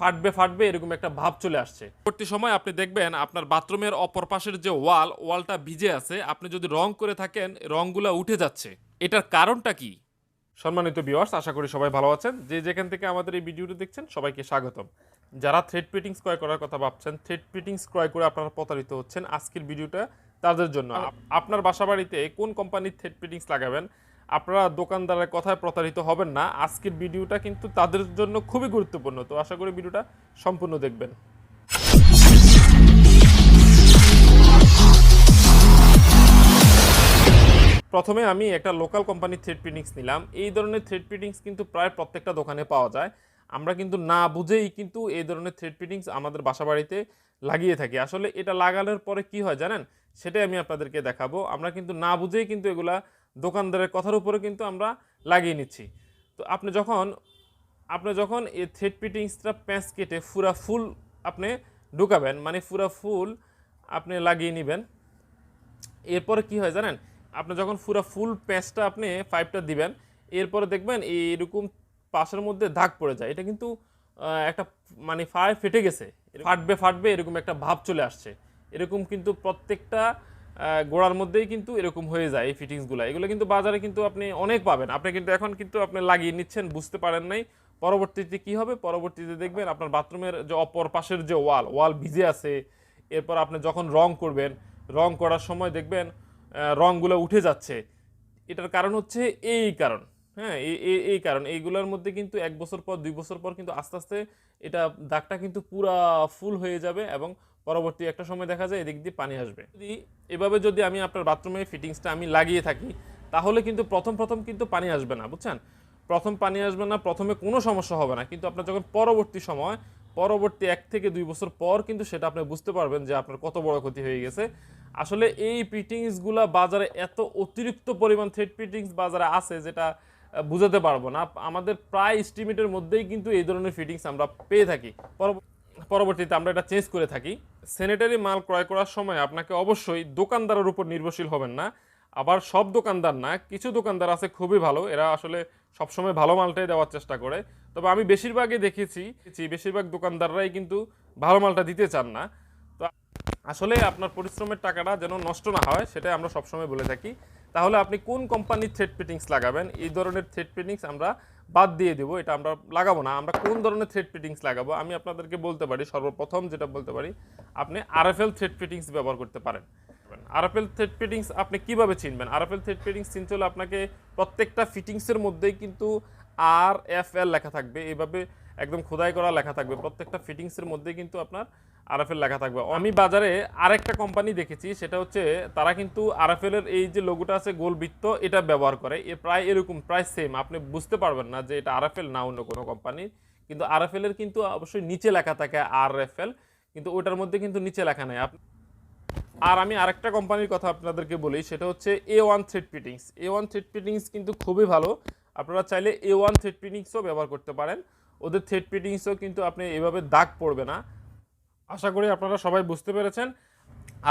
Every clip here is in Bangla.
ফাটবে ফাটবে, এরকম একটা ভাব চলে আসছে। পরবর্তী সময় আপনি দেখবেন আপনার বাথরুমের অপর পাশের যে ওয়াল, ওয়ালটা ভিজে আছে, আপনি যদি রং করে থাকেন, রংগুলা উঠে যাচ্ছে। এটার কারণটা কি? সম্মানিত ভিউয়ার্স আশা করি সবাই ভালো আছেন। যে যেখান থেকে আমাদের এই ভিডিওটি দেখছেন, সবাইকে স্বাগতম। যারা থ্রেড ফিটিংস ক্রয় করার কথা ভাবছেন থ্রেড ফিটিংস ক্রয় করে আপনারা প্রতারিত হচ্ছেন আজকের ভিডিওটা তাদের জন্য। আপ- আপনার বাসা বাড়িতে কোন কোম্পানির থ্রেড ফিটিংস লাগাবেন? আপনারা দোকানদারের কথায় প্রতারিত হবেন না। আজকের ভিডিওটা কিন্তু তাদের জন্য খুবই গুরুত্বপূর্ণ। তো আশা করি ভিডিওটা সম্পূর্ণ দেখবেন। প্রথমে আমি একটা লোকাল কোম্পানির থ্রেড প্রিন্টিংস নিলাম। এই ধরনের থ্রেড প্রিন্টিংস কিন্তু প্রায় প্রত্যেকটা দোকানে পাওয়া যায়। আমরা কিন্তু না বুঝেই কিন্তু এই ধরনের থ্রেড প্রিন্টিংস আমাদের বাসা বাড়িতে লাগিয়ে থাকি। আসলে এটা লাগানোর পরে কি হয় জানেন? সেটাই আমি আপনাদেরকে দেখাবো। আমরা কিন্তু না বুঝেই কিন্তু এগুলা দোকানদারের কথার উপরে কিন্তু আমরা লাগিয়ে নিচ্ছি। তো আপনি যখন আপনি যখন এই থ্রেড প্রিন্টিংসটা প্যাঁচ কেটে পুরা ফুল আপনি ঢুকাবেন মানে পুরা ফুল আপনি লাগিয়ে নেবেন, এরপরে কি হয় জানেন? আপনি যখন পুরো ফুল প্যাঁচটা আপনি পাইপটা দিবেন, এরপরে দেখবেন এইরকম পাশের মধ্যে দাগ পড়ে যায়। এটা কিন্তু একটা মানে ফায়ার ফেটে গেছে, ফাটবে ফাটবে এরকম একটা ভাব চলে আসছে। এরকম কিন্তু প্রত্যেকটা গোড়ার মধ্যেই কিন্তু এরকম হয়ে যায় এই ফিটিংসগুলো এগুলো কিন্তু বাজারে কিন্তু আপনি অনেক পাবেন। আপনি কিন্তু এখন কিন্তু আপনি লাগিয়ে নিচ্ছেন, বুঝতে পারেন নাই। পরবর্তীতে কি হবে? পরবর্তীতে দেখবেন আপনার বাথরুমের যে অপর পাশের যে ওয়াল ওয়াল ভিজে আছে, এরপর আপনি যখন রং করবেন, রং করার সময় দেখবেন রংগুলো উঠে যাচ্ছে। এটার কারণ হচ্ছে এই কারণ। হ্যাঁ এই- এই কারণ। এইগুলোর মধ্যে কিন্তু এক বছর পর, দুই বছর পর কিন্তু আস্তে আস্তে এটা দাগটা কিন্তু পুরা ফুল হয়ে যাবে এবং পরবর্তী একটা সময় দেখা যায় এদিক দিয়ে পানি আসবে। যদি এভাবে যদি আমি আপনার বাথরুমে ফিটিংসটা আমি লাগিয়ে থাকি, তাহলে কিন্তু প্রথম প্রথম কিন্তু পানি আসবে না, বুঝছেন? প্রথম পানি আসবে না, প্রথমে কোনো সমস্যা হবে না। কিন্তু আপনার যখন পরবর্তী সময়, পরবর্তী এক থেকে দুই বছর পর কিন্তু সেটা আপনি বুঝতে পারবেন যে আপনার কত বড় ক্ষতি হয়ে গেছে। আসলে এই ফিটিংসগুলা বাজারে এত অতিরিক্ত পরিমাণ থ্রেড ফিটিংস বাজারে আছে যেটা বুঝাতে পারব না। আমাদের প্রায় এস্টিমেটের মধ্যেই কিন্তু এই ধরনের ফিটিংস আমরা পেয়ে থাকি। পরব- পরবর্তীতে আমরা এটা চেঞ্জ করে থাকি। স্যানিটারি মাল ক্রয় করার সময় আপনাকে অবশ্যই দোকানদারের উপর নির্ভরশীল হবেন না। আবার সব দোকানদার না, কিছু দোকানদার আছে খুবই ভালো, এরা আসলে সবসময় ভালো মালটাই দেওয়ার চেষ্টা করে। তবে আমি বেশিরভাগই দেখেছি বেশিরভাগ দোকানদাররাই কিন্তু ভালো মালটা দিতে চান না। তো আসলে আপনার পরিশ্রমের টাকাটা যেন নষ্ট না হয়, সেটাই আমরা সবসময় বলে থাকি। তাহলে আপনি কোন কোম্পানির থ্রেড ফিটিংস লাগাবেন? এই ধরনের থ্রেড ফিটিংস আমরা বাদ দিয়ে দেবো, এটা আমরা লাগাবো না। আমরা কোন ধরনের থ্রেড ফিটিংস লাগাবো, আমি আপনাদেরকে বলতে পারি, সর্বপ্রথম যেটা বলতে পারি, আপনি আরএফএল থ্রেড ফিটিংস ব্যবহার করতে পারেন। আরএফএল থ্রেড ফিটিংস আপনি কীভাবে চিনবেন? আরএফএল থ্রেড ফিটিংস চিনতে হলে আপনাকে প্রত্যেকটা ফিটিংসের মধ্যেই কিন্তু আর এফ এল লেখা থাকবে। এইভাবে একদম খোদাই করা লেখা থাকবে। প্রত্যেকটা ফিটিংসের মধ্যে কিন্তু আপনার আরএফএল লেখা থাকবে। আমি বাজারে আরেকটা কোম্পানি দেখেছি, সেটা হচ্ছে তারা কিন্তু আরএফএল এর এই যে লোগোটা আছে গোল বৃত্ত এটা ব্যবহার করে। এ প্রায় এরকম, প্রায় সেম আপনি বুঝতে পারবেন না যে এটা আরএফএল না অন্য কোনো কোম্পানি কিন্তু আরএফএল এর কিন্তু অবশ্যই নিচে লেখা থাকে আরএফএল, কিন্তু ওটার মধ্যে কিন্তু নিচে লেখা নেই। আপ- আর আমি আরেকটা কোম্পানির কথা আপনাদেরকে বলি, সেটা হচ্ছে A one thread fittings A one thread fittings কিন্তু খুবই ভালো। আপনারা চাইলে এ ওয়ান থ্রেড ফিটিংসও ব্যবহার করতে পারেন। ওদের থ্রেড ফিটিংসও কিন্তু আপনি এভাবে দাগ পড়বে না। আশা করি আপনারা সবাই বুঝতে পেরেছেন।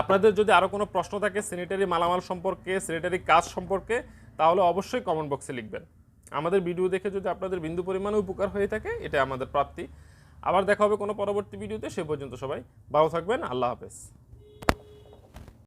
আপনাদের যদি আরও কোনো প্রশ্ন থাকে স্যানিটারি মালামাল সম্পর্কে স্যানিটারি কাজ সম্পর্কে, তাহলে অবশ্যই কমেন্ট বক্সে লিখবেন। আমাদের ভিডিও দেখে যদি আপনাদের বিন্দু পরিমাণে উপকার হয়ে থাকে এটা আমাদের প্রাপ্তি। আবার দেখা হবে কোনো পরবর্তী ভিডিওতে সে পর্যন্ত সবাই ভালো থাকবেন, আল্লাহ হাফেজ।